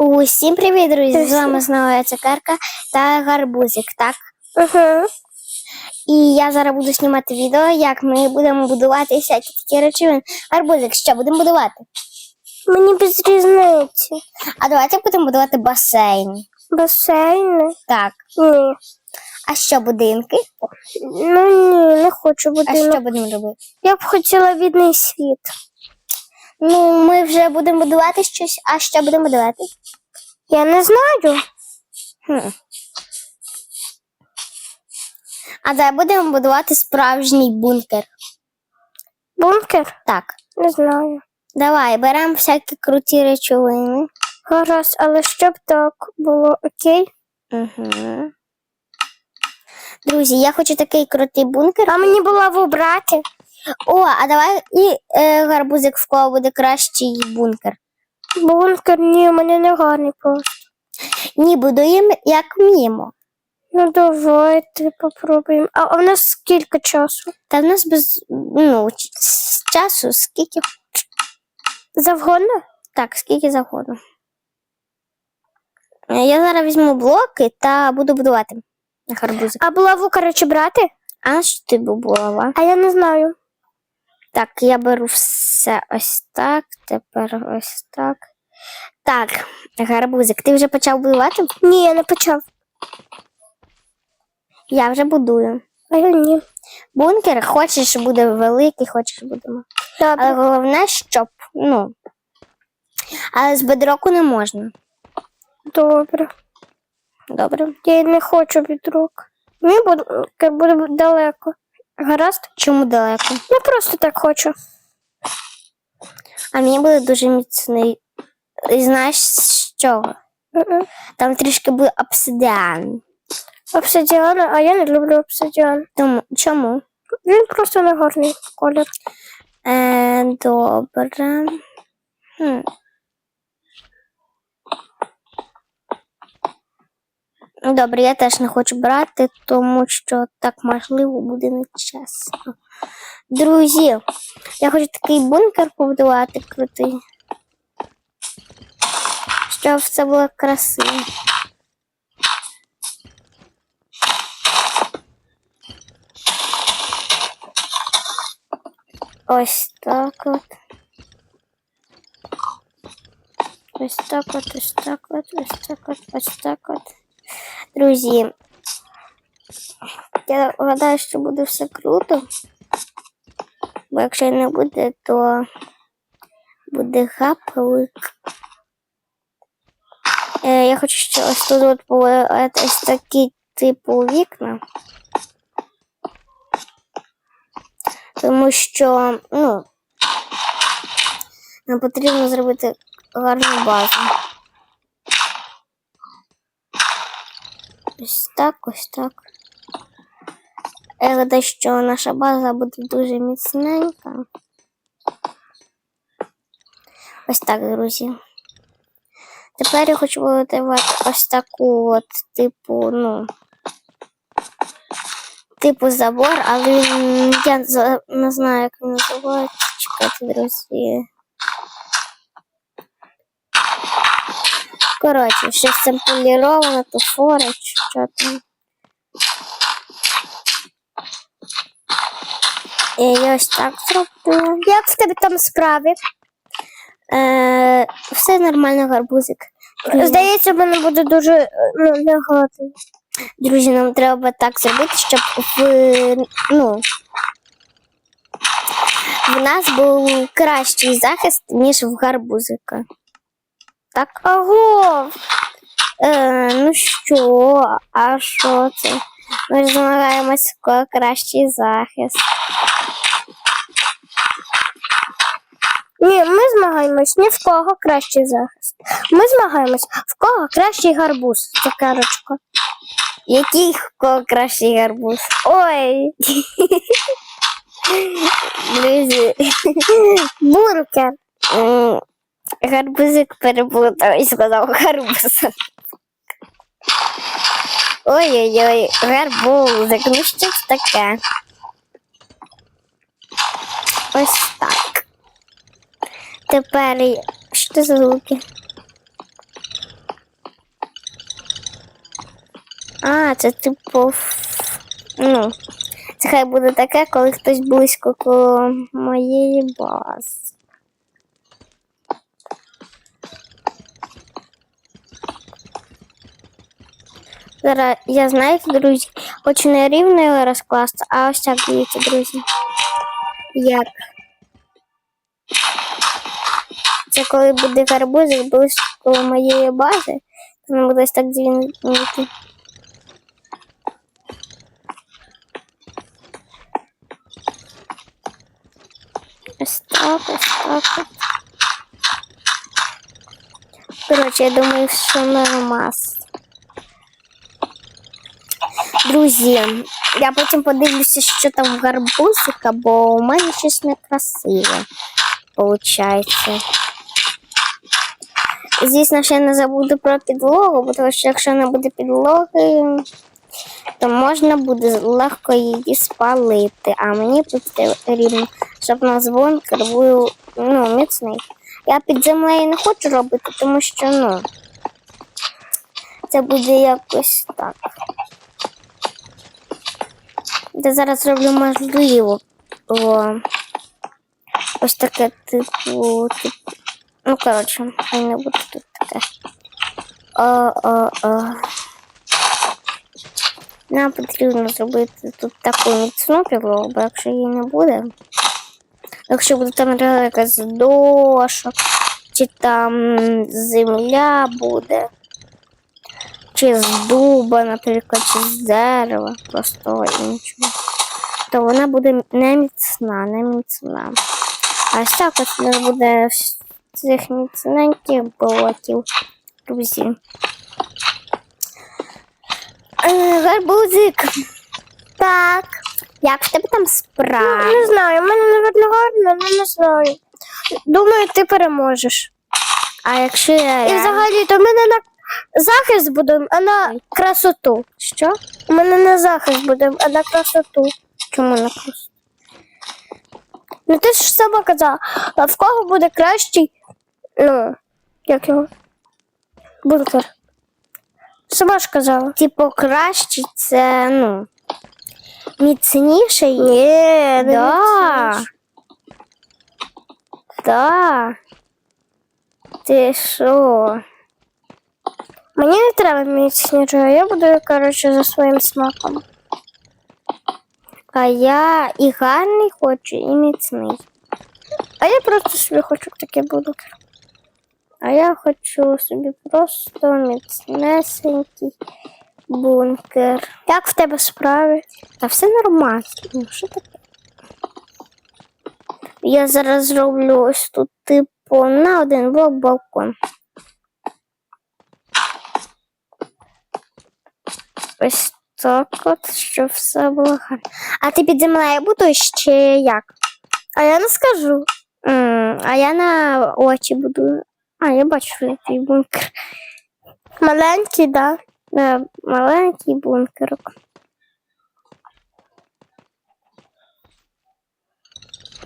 Усім привіт, друзі! З вами знову я цукерка та гарбузик, так? Угу. І я зараз буду знімати відео, як ми будемо будувати всякі такі речовини. Гарбузик, що будемо будувати? Мені без різниці. А давайте будемо будувати басейн. Басейни? Так. Ні. А що будинки? Ну ні, не хочу А що будемо робити? Я б хотіла відний світ. Ну, ми вже будемо будувати щось, а що будемо будувати? Я не знаю. Хм. А давай будемо будувати справжній бункер. Бункер? Так. Не знаю. Давай, беремо всякі круті речовини. Гаразд, але щоб так було окей. Угу. Друзі, я хочу такий крутий бункер. А мені було вибрати. О, а давай і е, гарбузик в кого буде кращий бункер. Бункер, ні, у мене не гарний просто. Ні, будуємо як вміємо. Ну давайте попробуємо. А у нас скільки часу? Та в нас без ну, ч- з часу скільки. Завгодно? Так, скільки завгодно. Е, Я зараз візьму блоки та буду будувати гарбузик. А булаву, коротше, брати? А що ти булава? А я не знаю. Так, я беру все ось так, тепер ось так. Так, гарбузик, ти вже почав будувати? Ні, я не почав. Я вже будую. А я ні. Бункер хочеш буде великий, хочеш будемо. Але головне, щоб, ну. Але з бедроку не можна. Добре. Добре. Я не хочу від рук. Мені буде, буде далеко. Гаразд? Чому далеко? Я просто так хочу. А мені буде дуже міцний. І знаєш з чого? Там трішки буде обсидіан. Обсидіан, а я не люблю обсидіан. Тому чому? Він просто не гарний колір. Е, добре. Хм. Добре, я теж не хочу брати, тому що так можливо буде нечесно. Друзі, я хочу такий бункер побудувати крутий. Щоб це було красиво. Ось так от. Ось так от, ось так от, ось так от, ось так от. Друзі, я гадаю, що буде все круто. Бо якщо не буде, то буде гаплик. Е, я хочу ще ось тут от ось такі типу вікна. Тому що, ну, нам потрібно зробити гарну базу. Ось так, ось так. Я гадаю, що наша база буде дуже міцненька. Ось так, друзі. Тепер я хочу будувати ось таку от, типу, ну. Типу забор, але я не знаю, як він називається. Чекайте, друзі. Коротше, щось там поліровано, то фора, чи що там. І я ось так зроблю. Як в тебе там справи? Е, все нормально, гарбузик. Здається, мене буде дуже е, ну, негативно. Друзі, нам треба так зробити, щоб в, ну, в нас був кращий захист, ніж в гарбузика. Так? Аго! Е, ну що, а що це? Ми ж змагаємось в кого кращий захист. Ні, ми змагаємось ні в кого кращий захист. Ми змагаємось в кого кращий гарбуз. Цукерочка. Який в кого кращий гарбуз? Ой, Друзі, бункер. Гарбузик переплутав і сказав гарбуз. Ой-ой-ой, гарбузик, ну що це таке? Ось так. Тепер що за звуки? А, це типу. Ну, це хай буде таке, коли хтось близько коло моєї бази. Я знаєте, друзі, хочу не рівно розкласти, а ось так дивіться, друзі. Як? Це коли буде гарбузик близько моєї бази, то воно буде так дзвінити. Так, так. от. Коротше, я думаю, що нормас. Друзі, я потім подивлюся, що там в гарбузика, бо у мене щось некрасиве получається. Звісно, ще не забуду про підлогу, тому що якщо не буде підлоги, то можна буде легко її спалити. А мені потрібно, щоб у нас був ну, міцний. Я під землею не хочу робити, тому що ну, це буде якось так. Я зараз роблю можливо. О, ось таке типу, типу. Ну, коротше, хай не буде тут таке. О, о, о. Нам потрібно зробити тут таку міцну підлогу, бо якщо її не буде. Якщо буде там якась дошок, чи там земля буде, чи з дуба, наприклад, чи з дерева, просто іншого, то вона буде не міцна, не міцна. А ось так от нас буде з цих міцненьких блоків, друзі. Е, Гарбузик. Так. Як в тебе там справа? Не знаю, у мене навіть гарно, але не знаю. Думаю, ти переможеш. А якщо я. І взагалі, то в мене на захист буде, а на красоту. Що? У мене не захист буде, а на красоту. Чому не просто? Ну ти ж сама казала, а в кого буде кращий, ну, як його? Бункер. Сама ж казала. Типу, краще це, ну. Міцніший? Ні, не Да. Да. Ти що? Мені не треба міцніше, я буду, коротше, за своїм смаком. А я і гарний хочу, і міцний. А я просто собі хочу такий бункер. А я хочу собі просто міцнесенький бункер. Як в тебе справи? Та все нормально. Що таке? Я зараз зроблю ось тут, типу, на один блок балкон. Ось так от, щоб все було гарно. А ти під землею будеш чи як? А я не скажу. М, а я на очі буду. А, я бачу, що твій бункер. Маленький, да. Е, Маленький бункерок.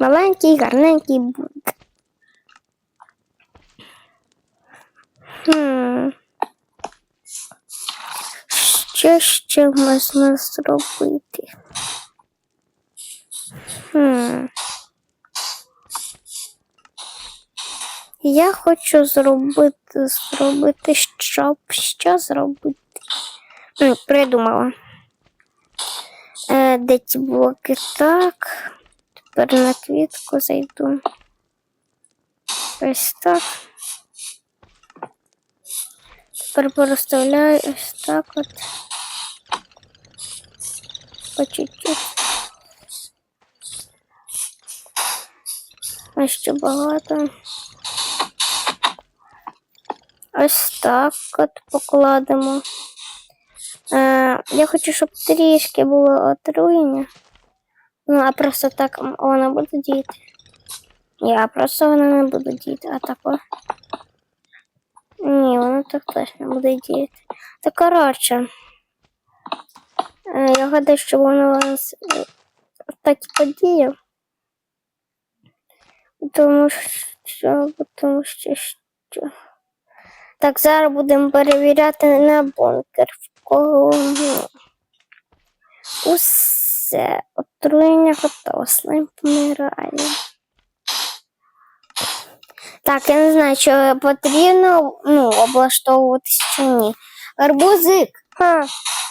Маленький, гарненький бункер. Хм. Що ще можна зробити? Хм. Я хочу зробити, зробити, щоб що зробити. М, Придумала. Е, де ці блоки так. Тепер на квітку зайду. Ось так. Тепер порозставляю ось так от. По чуть-чуть. Ось ще багато. Ось так от покладемо. Е, я хочу, щоб трішки було отруєння. Ну, а просто так м, воно буде діяти. А просто воно не буде діяти, а так. о. Ні, воно так не буде діяти. Та коротше. Е, я гадаю, що воно у нас е, так і подіяв. Тому що, тому що, що. Так, зараз будемо перевіряти на бункер. В такого. ну, Усе. Отруєння готово. Слайм помирає. Так, я не знаю, чи потрібно ну, облаштовуватись чи ні. Гарбузик, А,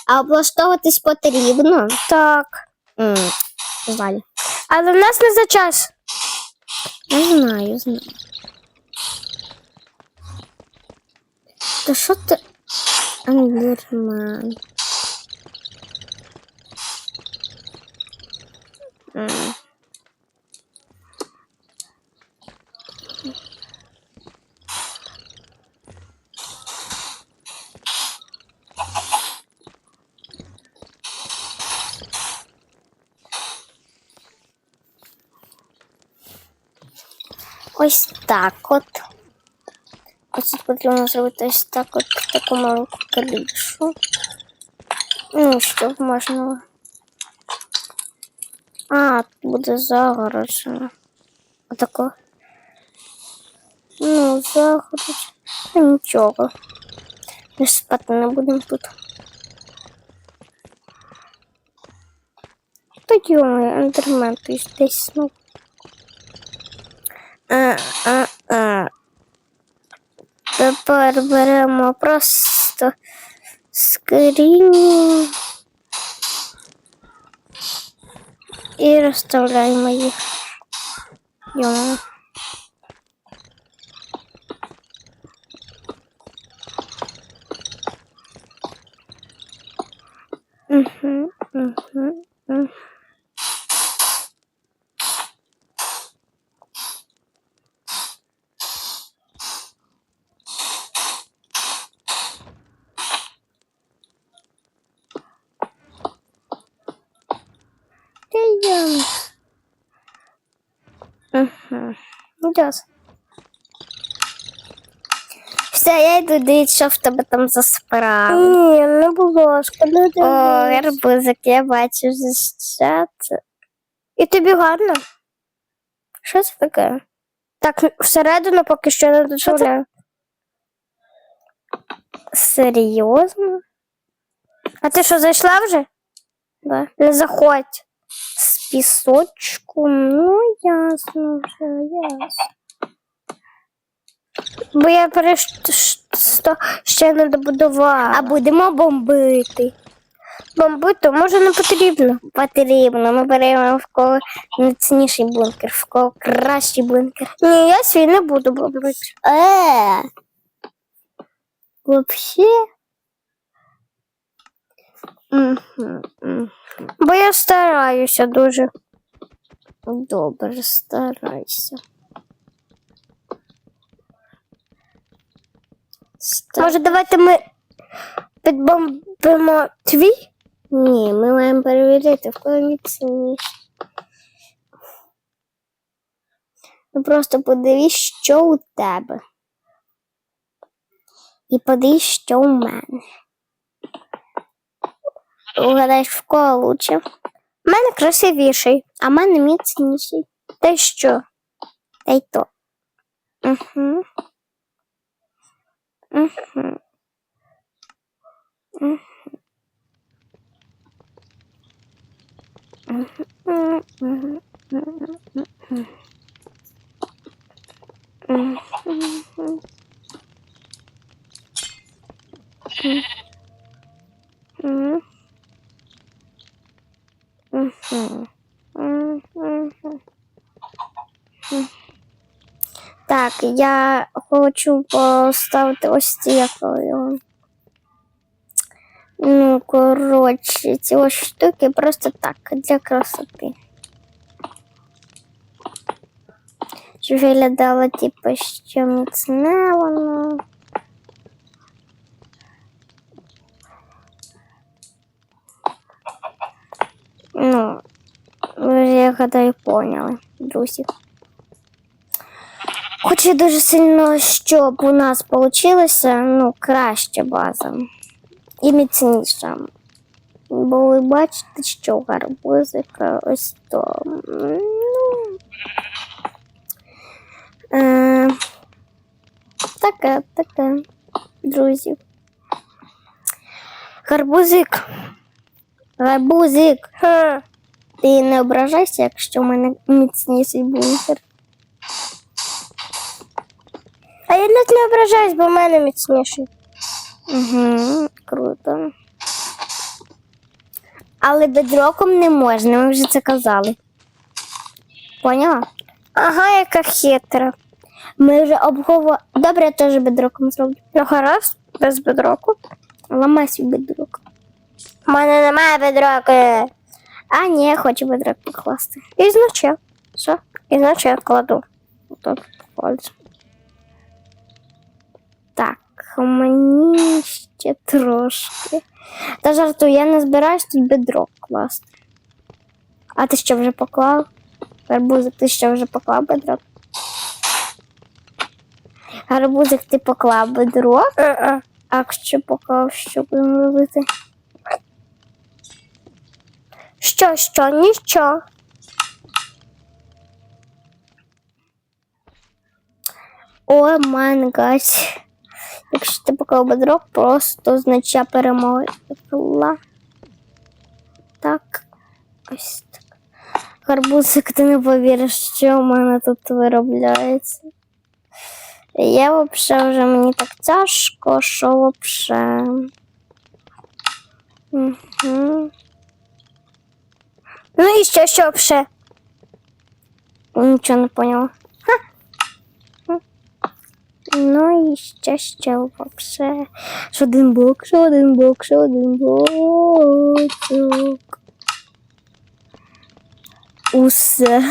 а облаштовуватись потрібно. так. М, Жаль. Але в нас не за час. Я знаю, знаю. Та що ти? Андерман. М. Ось так от. Ось тут потрібно зробити ось так от таку маленьку калішу. Ну, щоб можна. А, тут буде загороджено. Отако. Ну, загороджено. Ну, нічого. Ми ж спати не будемо тут. Тоді ми андермен тут десь ну. А, а, а. Тепер беремо просто скрінь і розставляємо їх. Йому. Угу, угу, угу. Йдем. Угу. Йдес. Все, я йду дивитися, що в тебе там за справа. Ні, не було, шкода О, дивись. гарбузик, я бачу, це. І тобі гарно? Що це таке? Так, всередину поки що не дозволяю. Серйозно? А ти що, зайшла вже? Да. Не заходь. Пісочку, ну ясно вже, ясно. Бо я пересто ще не добудувала. А будемо бомбити. бомбити може не потрібно. Потрібно. Ми беремо в кого найцінніший бункер, в кого кращий бункер. Ні, я свій не буду бомбити. Е. Вообще. Бо я стараюся дуже. Добре, старайся. Ста- Може, давайте ми підбомбимо твій? Ні, ми маємо перевірити, в кого міцніше. Ну просто подивись, що у тебе. І подивись, що у мене. Угадаєш, в кого лучше, У мене красивіший. а в мене міцніший. Та що? Та й то. Угу. Угу. Так, я хочу поставити ось ці якою. Ну, коротше, ці ось штуки просто так, для красоти. Щоб виглядало, типу, що міцне воно. Ну, ви, я гадаю, поняли, друзі. Хочу дуже сильно, щоб у нас вийшло ну, краща база і міцніша. Бо ви бачите, що гарбузика ось то. Ну, е, таке, таке, друзі. Гарбузик. Гарбузик. Ха. Ти не ображайся, якщо в мене міцніший бункер. А я навіть не ображаюсь, бо в мене міцніший. Угу, круто. Але бедроком не можна, ми вже це казали. Поняла? Ага, яка хитра. Ми вже обговорили. Добре, я теж бедроком зроблю. Ну гаразд, без бедроку. Ламай свій бедрок. У мене немає бедроки. А, ні, я хочу бедрок покласти. І значить. Що? І значить я кладу. Отак пальцем. Мені ще трошки. Та жартую, я не збираюсь тут бедрок класти. А ти що вже поклав? Гарбузик, ти що вже поклав бедрок? Гарбузик, ти поклав бедрок? Е-е. А якщо поклав, що будемо робити? Що, що, нічого. О, мангась. Якщо ти поклав бедрок, просто означає перемогла. Так. Ось так. Гарбузик, ти не повіриш, що в мене тут виробляється. Я вообще вже мені так тяжко, що вообще. Угу. Ну і що, що ще? Нічого не поняла. Ну і ще ще. Що один блок, що один блок, що один блок. Усе.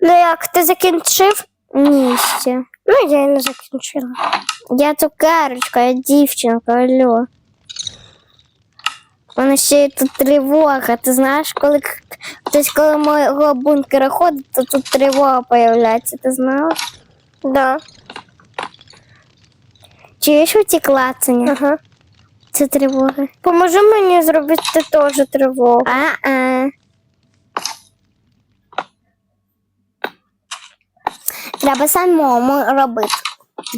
Ну як, ти закінчив? Ні ще. Ну, я не закінчила. Я цукерочка, я дівчинка, алло. Мене ще є тут тривога. Ти знаєш, коли хтось коли мого бункера ходить, то тут тривога появляється, ти знала? Да. Чуєш оці клацання? Ага. Це тривога. Поможи мені зробити теж тривогу. А-а. Треба самому робити.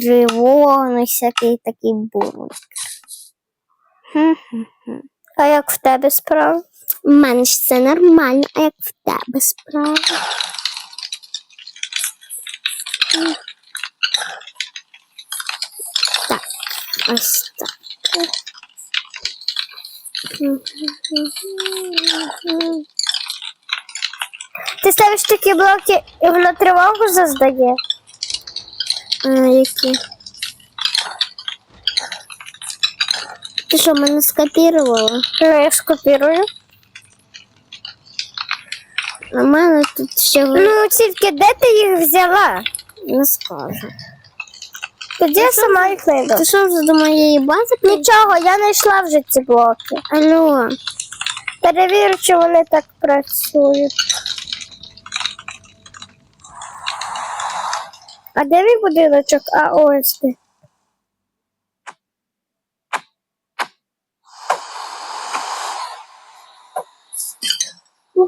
Тривогу, всякий такий бункер. Хм-хм-хм. А як в тебе справа? У мене ж все нормально, а як в тебе справа? Так, ось так. Ти ставиш такі блоки і воно тривогу заздає? А, які? Ти що, мене скопірувала? Ну, я скопірую. У мене тут ще Ну, тільки де ти їх взяла? не скажу. Тоді я сама їх знайду. Ти що вже до моєї бази? прийшла? Нічого, я знайшла вже ці блоки. Алло. Перевірю, чи вони так працюють. А де мій будиночок? А ось ти.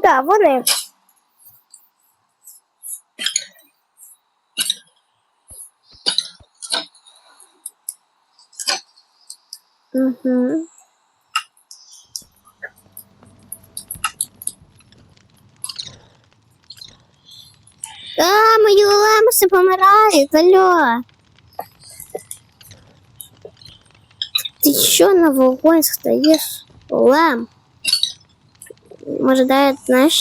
Да, вони. Угу. А, мої лемуси помирають, алло. Ти що на вогонь стаєш? Лем? Може, дай, знаєш